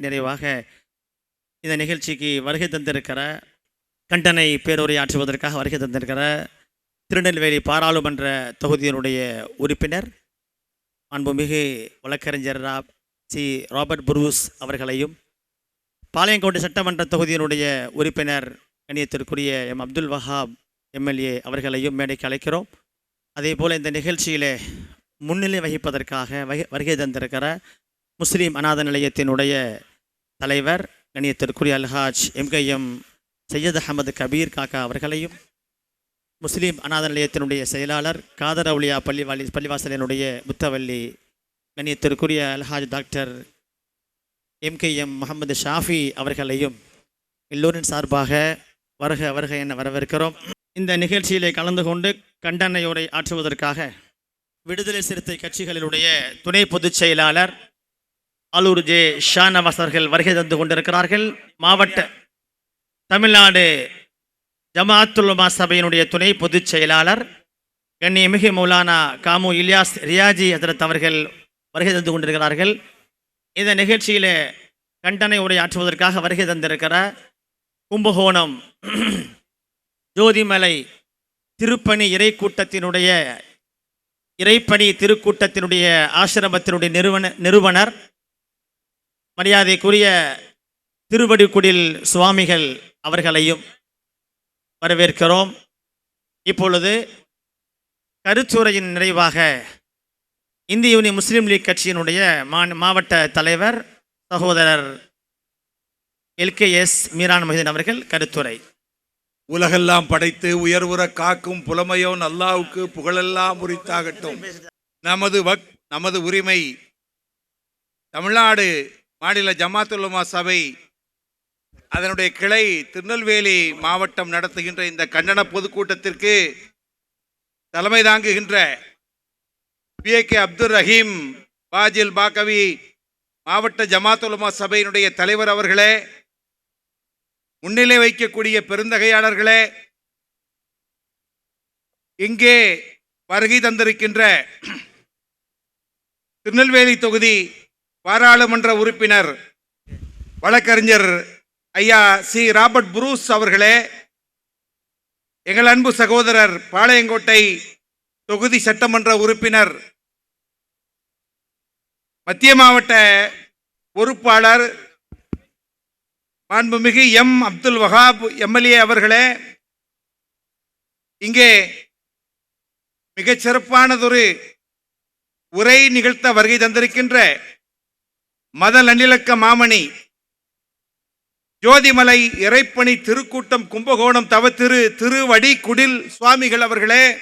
நிறைவாக இந்த நிகழ்ச்சிக்கு வருகை தந்திருக்கிற கண்டனை பேருரையாற்றுவதற்காக வருகை தந்திருக்கிற திருநெல்வேலி பாராளுமன்ற தொகுதியினுடைய உறுப்பினர் அன்புமிகு வழக்கறிஞர் ரா சி. ராபர்ட் புரூஸ் அவர்களையும் பாளையங்கோட்டை சட்டமன்ற தொகுதியினுடைய உறுப்பினர் கணியத்திற்குரிய எம். அப்துல் வஹாப் எம்எல்ஏ அவர்களையும் மேடைக்கு அழைக்கிறோம். அதே போல் இந்த நிகழ்ச்சியிலே முன்னிலை வகிப்பதற்காக வகை- வருகை தந்திருக்கிற முஸ்லீம் அநாத நிலையத்தினுடைய தலைவர் கணியத்திற்குரிய அல்ஹாஜ் எம்கைஎம் சையத் அகமது கபீர் காக்கா அவர்களையும் முஸ்லீம் அநாத நிலையத்தினுடைய செயலாளர் காதர் அவுலியா பள்ளிவாளி பள்ளிவாசலினுடைய முத்தவல்லி கணியத்திற்குரிய அல்ஹாஜ் டாக்டர் எம்கேஎம் முகமது ஷாஃபி அவர்களையும் எல்லோரின் சார்பாக வருக வருக என வரவேற்கிறோம். இந்த நிகழ்ச்சியிலே கலந்து கொண்டு கண்டனையுரை ஆற்றுவதற்காக விடுதலை சிறுத்தை கட்சிகளினுடைய துணை பொதுச் செயலாளர் ஆலூர் ஜே ஷானவாஸ் அவர்கள் வருகை தந்து கொண்டிருக்கிறார்கள். மாவட்ட தமிழ்நாடு ஜமாத்துல்மா சபையினுடைய துணை பொதுச் செயலாளர் கண்ணியமிகு மௌலானா காமு இலியாஸ் ரியாஜி ஹசரத் அவர்கள் வருகை தந்து கொண்டிருக்கிறார்கள். இந்த நிகழ்ச்சியில் கண்டனை உரை ஆற்றுவதற்காக வருகை தந்திருக்கிற கும்பகோணம் ஜோதிமலை திருப்பணி இறை கூட்டத்தினுடைய இறைப்பணி திருக்கூட்டத்தினுடைய ஆசிரமத்தினுடைய நிறுவன நிறுவனர் மரியாதைக்குரிய திருவடிக்குடில் சுவாமிகள் அவர்களையும் வரவேற்கிறோம். இப்பொழுது கருத்துரையின் நிறைவாக இந்திய யூனியன் முஸ்லீம் லீக் கட்சியினுடைய மாவட்ட தலைவர் சகோதரர் எல்கேஎஸ் மீரான் மொஹிதீன் அவர்கள் கருத்துரை. உலகெல்லாம் படைத்து உயர்வுற காக்கும் புலமையோன் அல்லாவுக்கு புகழெல்லாம் உரித்தாகட்டும் நமது வக் நமது உரிமை தமிழ்நாடு மாநில ஜமாத்துல்லமா சபை அதனுடைய கிளை திருநெல்வேலி மாவட்டம் நடத்துகின்ற இந்த கண்டன பொதுக்கூட்டத்திற்கு தலைமை தாங்குகின்ற பி கே அப்துல் ரஹீம் பாஜில் பாகவி மாவட்ட ஜமாத்துலமா சபையினுடைய தலைவர் அவர்களே முன்னிலை வைக்கக்கூடிய பெருந்தகையாளர்களே இங்கே வருகை தந்திருக்கின்ற திருநெல்வேலி தொகுதி பாராளுமன்ற உறுப்பினர் வழக்கறிஞர் ஐயா சி. ராபர்ட் புரூஸ் அவர்களே எங்கள் அன்பு சகோதரர் பாளையங்கோட்டை தொகுதி சட்டமன்ற உறுப்பினர் மத்திய மாவட்ட பொறுப்பாளர் மாண்புமிகு எம். அப்துல் வஹாப் எம்எல்ஏ அவர்களே இங்கே மிகச்சிறப்பானதொரு உரை நிகழ்த்த வருகை தந்திருக்கின்ற மத நல்லிலக்க மாமணி. ஜோதிமலை இறைப்பணி திருக்கூட்டம் கும்பகோணம் தவத்திரு திருவடி குடில் சுவாமிகள் அவர்களே.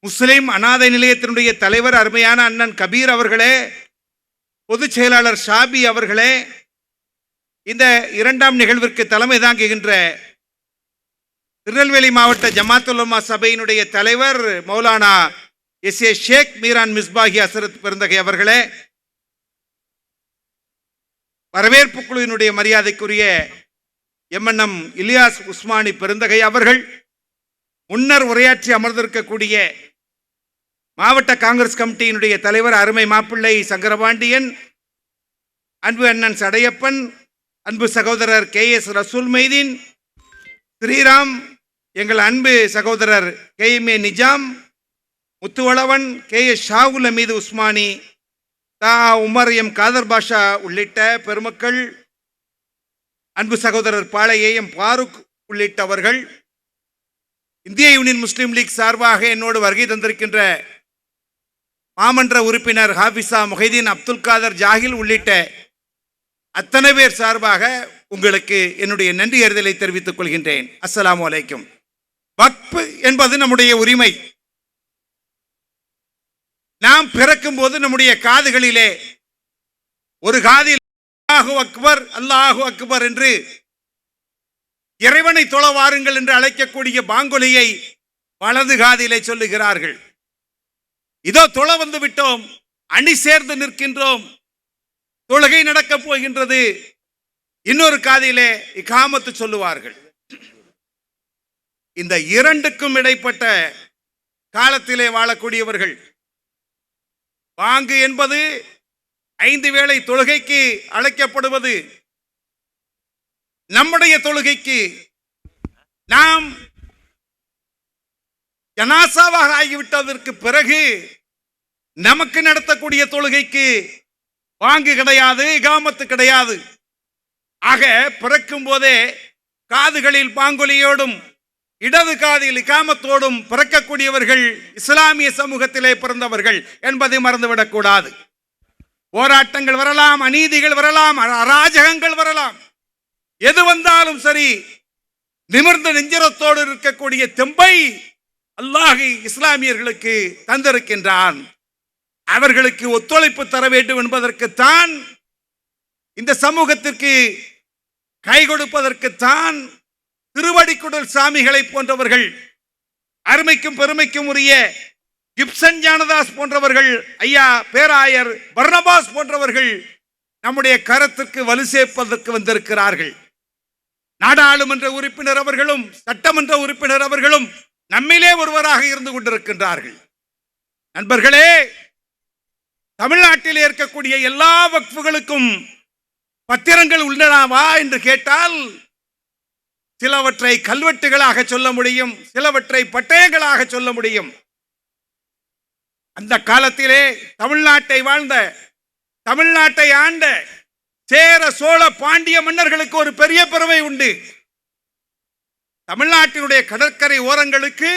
முஸ்லிம் அநாதை நிலையத்தினுடைய தலைவர் அருமையான அண்ணன் கபீர் அவர்களே. பொதுச் செயலாளர் ஷாபி அவர்களே. இந்த இரண்டாம் நிகழ்விற்கு தலைமை தாங்குகின்ற திருநெல்வேலி மாவட்ட ஜமாத்துல்லமா சபையினுடைய தலைவர் மௌலானா எஸ் ஏ ஷேக் மீரான் மிஸ்பாகி அசரத் பெருந்தகை அவர்களே. வரவேற்பு குழுவினுடைய மரியாதைக்குரிய எம்என்எம் இலியாஸ் உஸ்மானி பெருந்தகை அவர்கள் முன்னர் உரையாற்றி அமர்ந்திருக்கக்கூடிய மாவட்ட காங்கிரஸ் கமிட்டியினுடைய தலைவர் அருமை மாப்பிள்ளை சங்கரபாண்டியன் அன்பு அண்ணன் சடையப்பன் அன்பு சகோதரர் கே எஸ் ரசூல் மைதீன் ஸ்ரீராம் எங்கள் அன்பு சகோதரர் K M A Nizam Muthuvalavan K S Shahul Hameed Usmani தா உமர் எம் காதர் பாஷா உள்ளிட்ட பெருமக்கள் அன்பு சகோதரர் பாளைய எம் பாருக் உள்ளிட்டவர்கள் இந்திய யூனியன் முஸ்லீம் லீக் சார்பாக என்னோடு வருகை தந்திருக்கின்ற மாமன்ற உறுப்பினர் ஹாபிசா முஹைதீன் அப்துல் காதர் ஜாகில் உள்ளிட்ட அத்தனை பேர் சார்பாக உங்களுக்கு என்னுடைய நன்றி அறிதலை தெரிவித்துக் கொள்கின்றேன். அஸ்ஸலாமு அலைக்கும். வக்பு என்பது நம்முடைய உரிமை. நாம் பிறக்கும் போது நம்முடைய காதுகளிலே ஒரு காதில் அல்லாஹு அக்பர் அல்லாஹு அக்பர் என்று இறைவனை தொழ வாருங்கள் என்று அழைக்கக்கூடிய பாங்கொலியை வலது காதிலே சொல்லுகிறார்கள். இதோ தொழ வந்து விட்டோம் அணி சேர்ந்து நிற்கின்றோம் தொழுகை நடக்கப் போகின்றது. இன்னொரு காதிலே இகாமத்து சொல்லுவார்கள். இந்த இரண்டுக்கும் இடைப்பட்ட காலத்திலே வாழக்கூடியவர்கள் பாங்கு என்பது ஐந்து வேளை தொழுகைக்கு அழைக்கப்படுவது. நம்முடைய தொழுகைக்கு நாம் ஜனாசாவாக ஆகிவிட்டதற்கு பிறகு நமக்கு நடத்தக்கூடிய தொழுகைக்கு வாங்கு கிடையாது இகாமத்து கிடையாது. ஆக பிறக்கும் போதே காதுகளில் பாங்கொலியோடும் இடது காதில் இகாமத்தோடும் பிறக்கக்கூடியவர்கள் இஸ்லாமிய சமூகத்திலே பிறந்தவர்கள் என்பதை மறந்துவிடக்கூடாது. போராட்டங்கள் வரலாம் அநீதிகள் வரலாம் அராஜகங்கள் வரலாம். எது வந்தாலும் சரி நிமிர்ந்த நெஞ்சரத்தோடு இருக்கக்கூடிய தெம்பை அல்லாஹி இஸ்லாமியர்களுக்கு தந்திருக்கின்றான். அவர்களுக்கு ஒத்துழைப்பு தர வேண்டும் என்பதற்குத்தான் இந்த சமூகத்திற்கு கை கொடுப்பதற்குத்தான் திருவடிக்குடல் சாமிகளை போன்றவர்கள் அருமைக்கும் பெருமைக்கும் உரிய கிப்சன் ஞானதாஸ் போன்றவர்கள் ஐயா பேராயர் பர்னபாஸ் போன்றவர்கள் நம்முடைய கரத்திற்கு வலு சேர்ப்பதற்கு வந்திருக்கிறார்கள். நாடாளுமன்ற உறுப்பினர் அவர்களும் சட்டமன்ற உறுப்பினர் அவர்களும் நம்மிலே ஒருவராக இருந்து கொண்டிருக்கின்றார்கள். நண்பர்களே தமிழ்நாட்டில் இருக்கக்கூடிய எல்லா வக்ஃபுகளுக்கும் பத்திரங்கள் உள்ளனவா என்று கேட்டால் சிலவற்றை கல்வெட்டுகளாக சொல்ல முடியும் சிலவற்றை பட்டயங்களாக சொல்ல முடியும். அந்த காலத்திலே தமிழ்நாட்டை வாழ்ந்த தமிழ்நாட்டை ஆண்ட சேர சோழ பாண்டிய மன்னர்களுக்கு ஒரு பெரிய பெருமை உண்டு. தமிழ்நாட்டினுடைய கடற்கரை ஓரங்களுக்கு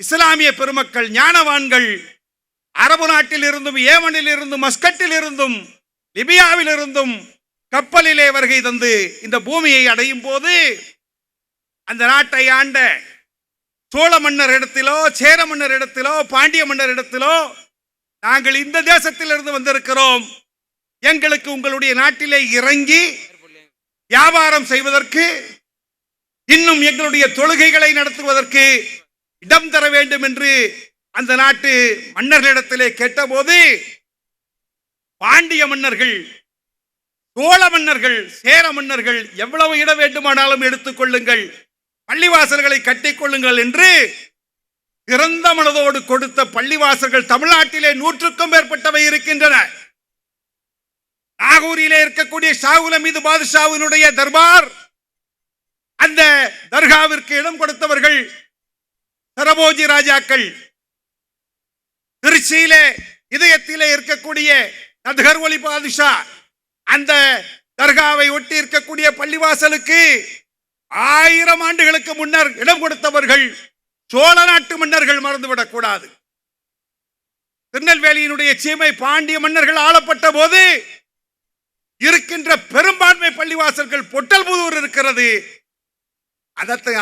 இஸ்லாமிய பெருமக்கள் ஞானவான்கள் அரபு நாட்டில் இருந்தும் ஏமனில் இருந்தும் மஸ்கட்டில் இருந்தும் லிபியாவில் இருந்தும் கப்பலிலே வருகை தந்து இந்த பூமியை அடையும் போது அந்த நாட்டை ஆண்ட சோழ மன்னர் இடத்திலோ சேர மன்னர் இடத்திலோ பாண்டிய மன்னர் இடத்திலோ நாங்கள் இந்த தேசத்திலிருந்து வந்திருக்கிறோம். எங்களுக்கு உங்களுடைய நாட்டிலே இறங்கி வியாபாரம் செய்வதற்கு இன்னும் எங்களுடைய தொழுகைகளை நடத்துவதற்கு இடம் தர வேண்டும் என்று அந்த நாட்டு மன்னர்களிடத்திலே கேட்டபோது பாண்டிய மன்னர்கள் சோழ மன்னர்கள் சேர மன்னர்கள் எவ்வளவு இடம் வேண்டுமானாலும் எடுத்துக்கொள்ளுங்கள் பள்ளிவாசல்களை கட்டிக்கொள்ளுங்கள் என்று திறந்த மனதோடு கொடுத்த பள்ளிவாசல்கள் தமிழ்நாட்டிலே நூற்றுக்கும் மேற்பட்டவை இருக்கின்றன. நாகூரிலே இருக்கக்கூடிய ஷாகுல மீது பாதுஷாவினுடைய தர்பார் அந்த தர்காவிற்கு இடம் கொடுத்தவர்கள் சரபோஜி ராஜாக்கள். திருச்சியிலே இதயத்திலே இருக்கக்கூடிய நத்கர் ஒலி பாதுஷா அந்த தர்காவை ஒட்டி இருக்கக்கூடிய பள்ளிவாசலுக்கு ஆயிரம் ஆண்டுகளுக்கு முன்னர் இடம் கொடுத்தவர்கள் சோழ நாட்டு மன்னர்கள் மறந்துவிடக் கூடாது. திருநெல்வேலியினுடைய சீமை பாண்டிய மன்னர்கள் ஆளப்பட்ட போது இருக்கின்ற பெரும்பான்மை பள்ளிவாசல்கள் பொட்டல்புதூர் இருக்கிறது.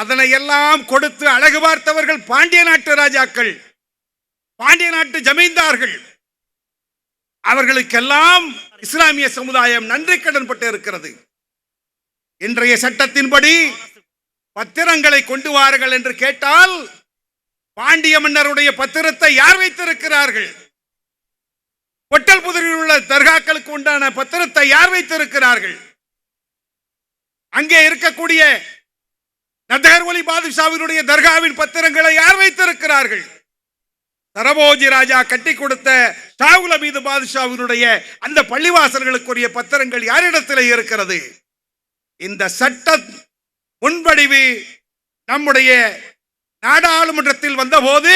அதனை எல்லாம் கொடுத்து அழகு பார்த்தவர்கள் பாண்டிய நாட்டு ராஜாக்கள் பாண்டிய நாட்டு ஜமீன்தார்கள். அவர்களுக்கெல்லாம் இஸ்லாமிய சமுதாயம் நன்றி கடன் பட்டு இருக்கிறது. இன்றைய சட்டத்தின்படி பத்திரங்களை கொண்டு வாருங்கள் என்று கேட்டால் பாண்டிய மன்னருடைய பத்திரத்தை யார் வைத்திருக்கிறார்கள்? பொட்டல் புதரில் உள்ள தர்காக்களுக்கு உண்டான பத்திரத்தை யார் வைத்திருக்கிறார்கள்? அங்கே இருக்கக்கூடிய நதகர் ஒலி பாதுஷாவினுடைய தர்காவின் பத்திரங்களை யார் வைத்திருக்கிறார்கள்? சரபோஜி ராஜா கட்டி கொடுத்த ஷாகுல மீது பாதுஷாவினுடைய அந்த பள்ளிவாசல்களுக்குரிய பத்திரங்கள் யாரிடத்தில் இருக்கிறது? இந்த சட்ட முன்வடிவு நம்முடைய நாடாளுமன்றத்தில் வந்தபோது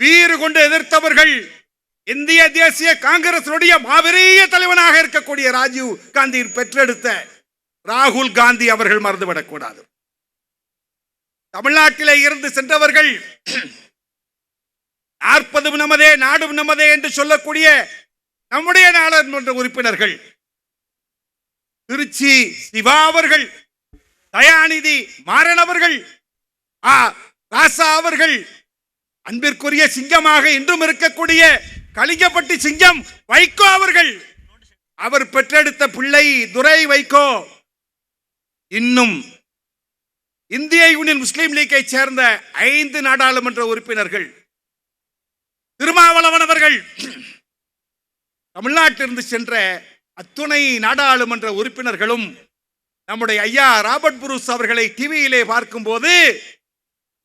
வீறு கொண்டு எதிர்த்தவர்கள் இந்திய தேசிய காங்கிரசினுடைய மாபெரிய தலைவனாக இருக்கக்கூடிய ராஜீவ் காந்தி பெற்றெடுத்த ராகுல் காந்தி அவர்கள் மறந்துவிடக்கூடாது. தமிழ்நாட்டிலே இருந்து சென்றவர்கள் நாற்பதும் நமதே நாடும் நமதே என்று சொல்லக்கூடிய நம்முடைய நாடாளுமன்ற உறுப்பினர்கள். திருச்சி சிவா அவர்கள் தயாநிதி மாறன் அவர்கள் ஆ ராசா அவர்கள் அன்பிற்குரிய சிங்கமாக இன்றும் இருக்கக்கூடிய கலிங்கப்பட்டி சிங்கம் வைகோ அவர்கள். அவர் பெற்றெடுத்த பிள்ளை துரை வைகோ. இன்னும் இந்திய யூனியன் முஸ்லீம் லீக்கை சேர்ந்த ஐந்து நாடாளுமன்ற உறுப்பினர்கள். திருமாவளவன் அவர்கள். தமிழ்நாட்டிலிருந்து சென்ற அத்துணை நாடாளுமன்ற உறுப்பினர்களும் நம்முடைய ஐயா ராபர்ட் புரூஸ் அவர்களை டிவியிலே பார்க்கும்போது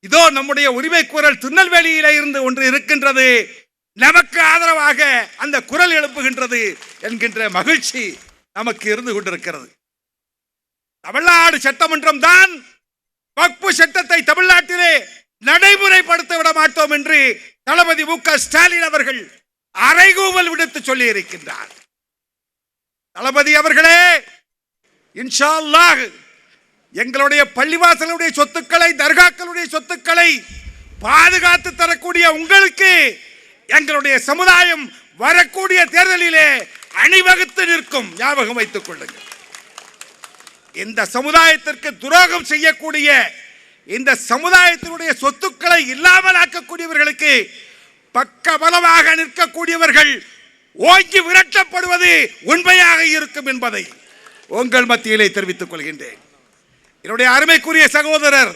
இதோ நம்முடைய உரிமை குரல் திருநெல்வேலியில இருந்து ஒன்று இருக்கின்றது. நமக்கு ஆதரவாக அந்த குரல் எழுப்புகின்றது என்கின்ற மகிழ்ச்சி நமக்கு இருந்து கொண்டிருக்கிறது. தமிழ்நாடு சட்டமன்றம் தான் வக்பு சட்டத்தை தமிழ்நாட்டிலே நடைமுறைப்படுத்த விட மாட்டோம் என்று தளபதி மு க ஸ்டாலின் அவர்கள் அறைகூவல் விடுத்து சொல்லி இருக்கின்றார் தளபதி அவர்களே இன்ஷா அல்லாஹ் எங்களுடைய பள்ளிவாசலுடைய சொத்துக்களை தர்காக்களுடைய சொத்துக்களை பாதுகாத்து தரக்கூடிய உங்களுக்கு எங்களுடைய சமுதாயம் வரக்கூடிய தேர்தலிலே அணிவகுத்து நிற்கும். ஞாபகம் வைத்துக் கொள்ளுங்கள். இந்த சமுதாயத்திற்கு துரோகம் செய்யக்கூடிய இந்த சமுதாயத்தினுடைய சொத்துக்களை இல்லாமல் ஆக்கக்கூடியவர்களுக்கு பக்கபலமாக நிற்கக்கூடியவர்கள் ஓங்கி விரட்டப்படுவது உண்மையாக இருக்கும் என்பதை உங்கள் மத்தியிலே தெரிவித்துக் கொள்கின்றேன். என்னுடைய அருமைக்குரிய சகோதரர்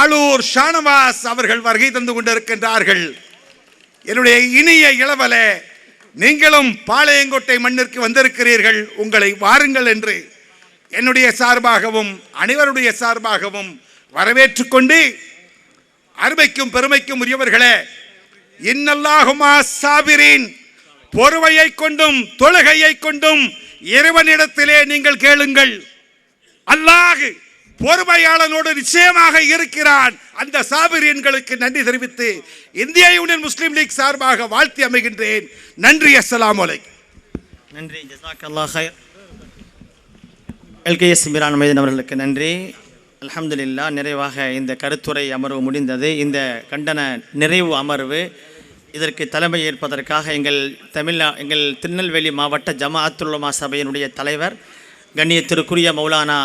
ஆளூர் ஷானவாஸ் அவர்கள் வருகை தந்து கொண்டிருக்கின்றார்கள். என்னுடைய இனிய இளவல நீங்களும் பாளையங்கோட்டை மண்ணிற்கு வந்திருக்கிறீர்கள். உங்களை வாருங்கள் என்று என்னுடைய சார்பாகவும் அனைவருடைய சார்பாகவும் வரவேற்றுக்கொண்டு அருமைக்கும் பெருமைக்கும் உரியவர்களே இன்னல்லாகுமா சாபிரின் பொறுமையை கொண்டும் தொழுகையை கொண்டும் இறைவனிடத்திலே நீங்கள் கேளுங்கள். அல்லாஹ் பொறுமையாளனோடு நிச்சயமாக இருக்கிறான். அந்த சாபிரியன்களுக்கு நன்றி தெரிவித்து இந்திய யூனியன் முஸ்லீம் லீக் சார்பாக வாழ்த்தி அமைகின்றேன். நன்றி அஸ்லாம் நன்றி ஜசாக் அல்லா ஹயர் எல்கேஎஸ் மீரான் மைதன் அவர்களுக்கு நன்றி. அலமதுல்லா நிறைவாக இந்த கருத்துரை அமர்வு முடிந்தது. இந்த கண்டன நிறைவு அமர்வு இதற்கு தலைமை ஏற்பதற்காக எங்கள் தமிழ்நா எங்கள் திருநெல்வேலி மாவட்ட ஜமாஅத்துல்லமா சபையினுடைய தலைவர் கண்ணியத்திற்குரிய மௌலானா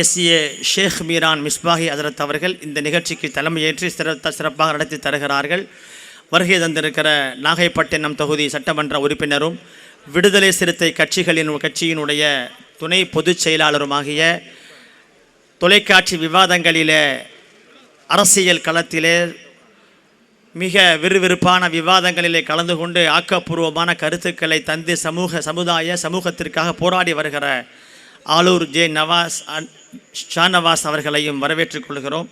எஸ்ஏ ஷேக் மீரான் மிஸ்பாஹி அதரத் அவர்கள் இந்த நிகழ்ச்சிக்கு தலைமையேற்று சிறத்த சிறப்பாக நடத்தி தருகிறார்கள். வருகை தந்திருக்கிற நாகைப்பட்டினம் தொகுதி சட்டமன்ற உறுப்பினரும் விடுதலை சிறுத்தை கட்சிகளின் கட்சியினுடைய துணை பொதுச் செயலாளருமாகிய தொலைக்காட்சி விவாதங்களிலே அரசியல் களத்திலே மிக விறுவிறுப்பான விவாதங்களிலே கலந்து கொண்டு ஆக்கப்பூர்வமான கருத்துக்களை தந்து சமூக சமுதாய சமூகத்திற்காக போராடி வருகிற ஆலூர் ஜே நவாஸ் அன்- நவாஸ் அவர்களையும் வரவேற்றுக் கொள்கிறோம்.